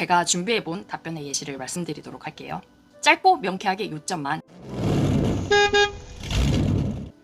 제가 준비해본 답변의 예시를 말씀드리도록 할게요. 짧고 명쾌하게 요점만.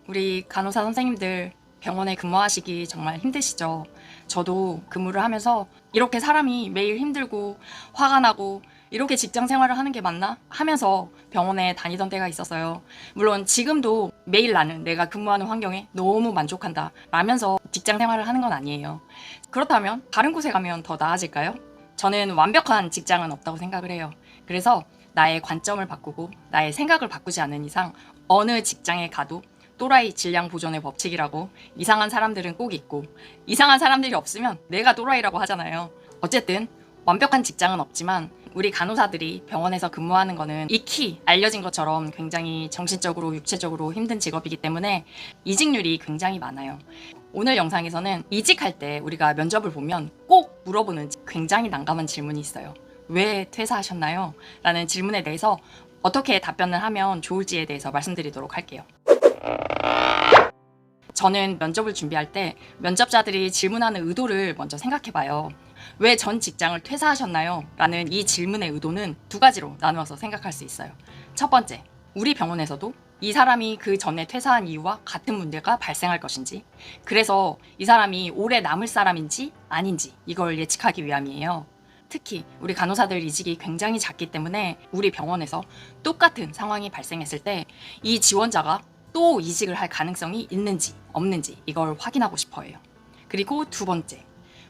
우리 간호사 선생님들 병원에 근무하시기 정말 힘드시죠? 저도 근무를 하면서 이렇게 사람이 매일 힘들고 화가 나고 이렇게 직장 생활을 하는 게 맞나? 하면서 병원에 다니던 때가 있었어요. 물론 지금도 매일 나는 내가 근무하는 환경에 너무 만족한다. 라면서 직장 생활을 하는 건 아니에요. 그렇다면 다른 곳에 가면 더 나아질까요? 저는 완벽한 직장은 없다고 생각을 해요. 그래서 나의 관점을 바꾸고 나의 생각을 바꾸지 않는 이상 어느 직장에 가도 또라이 질량 보존의 법칙이라고 이상한 사람들은 꼭 있고 이상한 사람들이 없으면 내가 또라이라고 하잖아요. 어쨌든 완벽한 직장은 없지만 우리 간호사들이 병원에서 근무하는 거는 익히 알려진 것처럼 굉장히 정신적으로 육체적으로 힘든 직업이기 때문에 이직률이 굉장히 많아요. 오늘 영상에서는 이직할 때 우리가 면접을 보면 꼭 물어보는 굉장히 난감한 질문이 있어요. 왜 퇴사하셨나요? 라는 질문에 대해서 어떻게 답변을 하면 좋을지에 대해서 말씀드리도록 할게요. 저는 면접을 준비할 때 면접자들이 질문하는 의도를 먼저 생각해 봐요. 왜 전 직장을 퇴사하셨나요? 라는 이 질문의 의도는 두 가지로 나누어서 생각할 수 있어요. 첫 번째, 우리 병원에서도 이 사람이 그 전에 퇴사한 이유와 같은 문제가 발생할 것인지, 그래서 이 사람이 오래 남을 사람인지 아닌지 이걸 예측하기 위함이에요. 특히 우리 간호사들 이직이 굉장히 작기 때문에 우리 병원에서 똑같은 상황이 발생했을 때 이 지원자가 또 이직을 할 가능성이 있는지 없는지 이걸 확인하고 싶어 해요. 그리고 두 번째,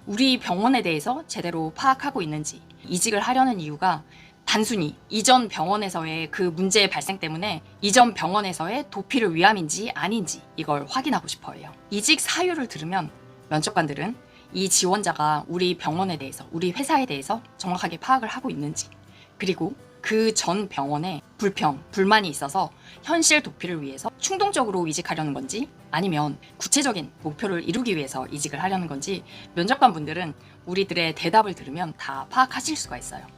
우리 병원에 대해서 제대로 파악하고 있는지 이직을 하려는 이유가 단순히 이전 병원에서의 그 문제의 발생 때문에 이전 병원에서의 도피를 위함인지 아닌지 이걸 확인하고 싶어 해요. 이직 사유를 들으면 면접관들은 이 지원자가 우리 병원에 대해서, 우리 회사에 대해서 정확하게 파악을 하고 있는지, 그리고 그 전 병원에 불평, 불만이 있어서 현실 도피를 위해서 충동적으로 이직하려는 건지 아니면 구체적인 목표를 이루기 위해서 이직을 하려는 건지 면접관 분들은 우리들의 대답을 들으면 다 파악하실 수가 있어요.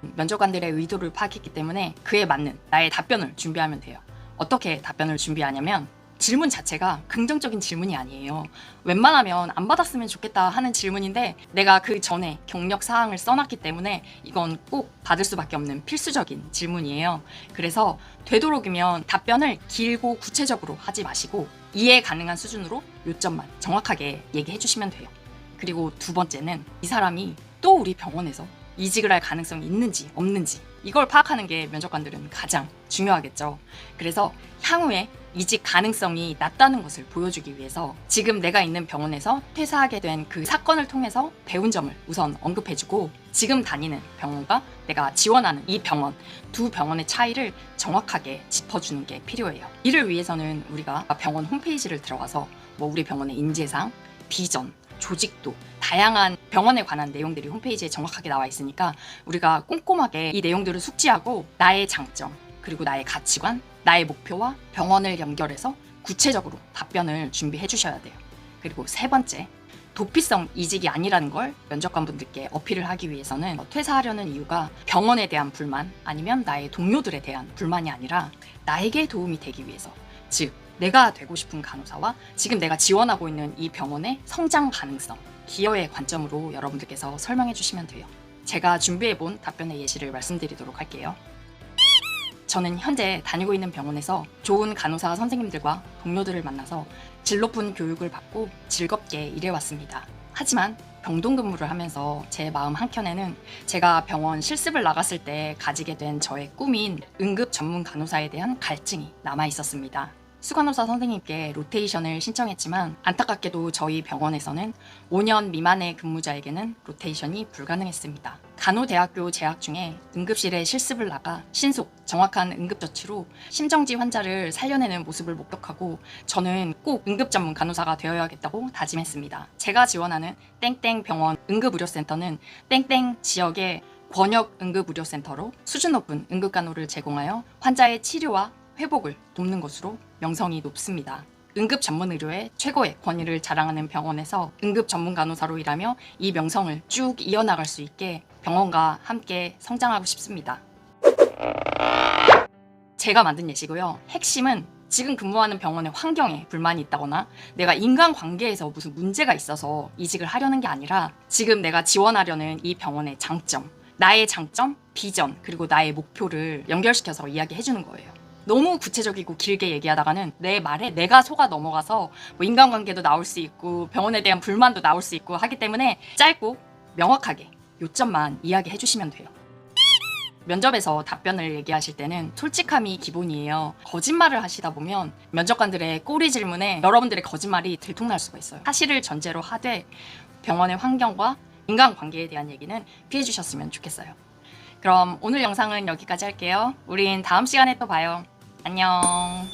면접관들의 의도를 파악했기 때문에 그에 맞는 나의 답변을 준비하면 돼요. 어떻게 답변을 준비하냐면 질문 자체가 긍정적인 질문이 아니에요. 웬만하면 안 받았으면 좋겠다 하는 질문인데 내가 그 전에 경력 사항을 써놨기 때문에 이건 꼭 받을 수밖에 없는 필수적인 질문이에요. 그래서 되도록이면 답변을 길고 구체적으로 하지 마시고 이해 가능한 수준으로 요점만 정확하게 얘기해 주시면 돼요. 그리고 두 번째는 이 사람이 또 우리 병원에서 이직을 할 가능성이 있는지 없는지 이걸 파악하는 게 면접관들은 가장 중요하겠죠. 그래서 향후에 이직 가능성이 낮다는 것을 보여주기 위해서 지금 내가 있는 병원에서 퇴사하게 된 그 사건을 통해서 배운 점을 우선 언급해주고 지금 다니는 병원과 내가 지원하는 이 병원 두 병원의 차이를 정확하게 짚어주는 게 필요해요. 이를 위해서는 우리가 병원 홈페이지를 들어가서 뭐 우리 병원의 인재상, 비전, 조직도 다양한 병원에 관한 내용들이 홈페이지에 정확하게 나와 있으니까 우리가 꼼꼼하게 이 내용들을 숙지하고 나의 장점 그리고 나의 가치관, 나의 목표와 병원을 연결해서 구체적으로 답변을 준비해 주셔야 돼요. 그리고 세 번째, 도피성 이직이 아니라는 걸 면접관분들께 어필을 하기 위해서는 퇴사하려는 이유가 병원에 대한 불만 아니면 나의 동료들에 대한 불만이 아니라 나에게 도움이 되기 위해서 즉 내가 되고 싶은 간호사와 지금 내가 지원하고 있는 이 병원의 성장 가능성, 기여의 관점으로 여러분들께서 설명해 주시면 돼요. 제가 준비해 본 답변의 예시를 말씀드리도록 할게요. 저는 현재 다니고 있는 병원에서 좋은 간호사 선생님들과 동료들을 만나서 질 높은 교육을 받고 즐겁게 일해왔습니다. 하지만 병동 근무를 하면서 제 마음 한켠에는 제가 병원 실습을 나갔을 때 가지게 된 저의 꿈인 응급 전문 간호사에 대한 갈증이 남아 있었습니다. 수간호사 선생님께 로테이션을 신청했지만 안타깝게도 저희 병원에서는 5년 미만의 근무자에게는 로테이션이 불가능했습니다. 간호대학교 재학 중에 응급실에 실습을 나가 신속, 정확한 응급처치로 심정지 환자를 살려내는 모습을 목격하고 저는 꼭 응급 전문 간호사가 되어야겠다고 다짐했습니다. 제가 지원하는 땡땡 병원 응급의료센터는 땡땡 지역의 권역 응급의료센터로 수준 높은 응급간호를 제공하여 환자의 치료와 회복을 돕는 것으로 명성이 높습니다. 응급 전문 의료의 최고의 권위를 자랑하는 병원에서 응급 전문 간호사로 일하며 이 명성을 쭉 이어나갈 수 있게 병원과 함께 성장하고 싶습니다. 제가 만든 예시고요. 핵심은 지금 근무하는 병원의 환경에 불만이 있다거나 내가 인간관계에서 무슨 문제가 있어서 이직을 하려는 게 아니라 지금 내가 지원하려는 이 병원의 장점, 나의 장점, 비전, 그리고 나의 목표를 연결시켜서 이야기해 주는 거예요. 너무 구체적이고 길게 얘기하다가는 내 말에 내가 속아 넘어가서 뭐 인간관계도 나올 수 있고 병원에 대한 불만도 나올 수 있고 하기 때문에 짧고 명확하게 요점만 이야기해 주시면 돼요. 면접에서 답변을 얘기하실 때는 솔직함이 기본이에요. 거짓말을 하시다 보면 면접관들의 꼬리 질문에 여러분들의 거짓말이 들통날 수가 있어요. 사실을 전제로 하되 병원의 환경과 인간 관계에 대한 얘기는 피해 주셨으면 좋겠어요. 그럼 오늘 영상은 여기까지 할게요. 우린 다음 시간에 또 봐요. 안녕.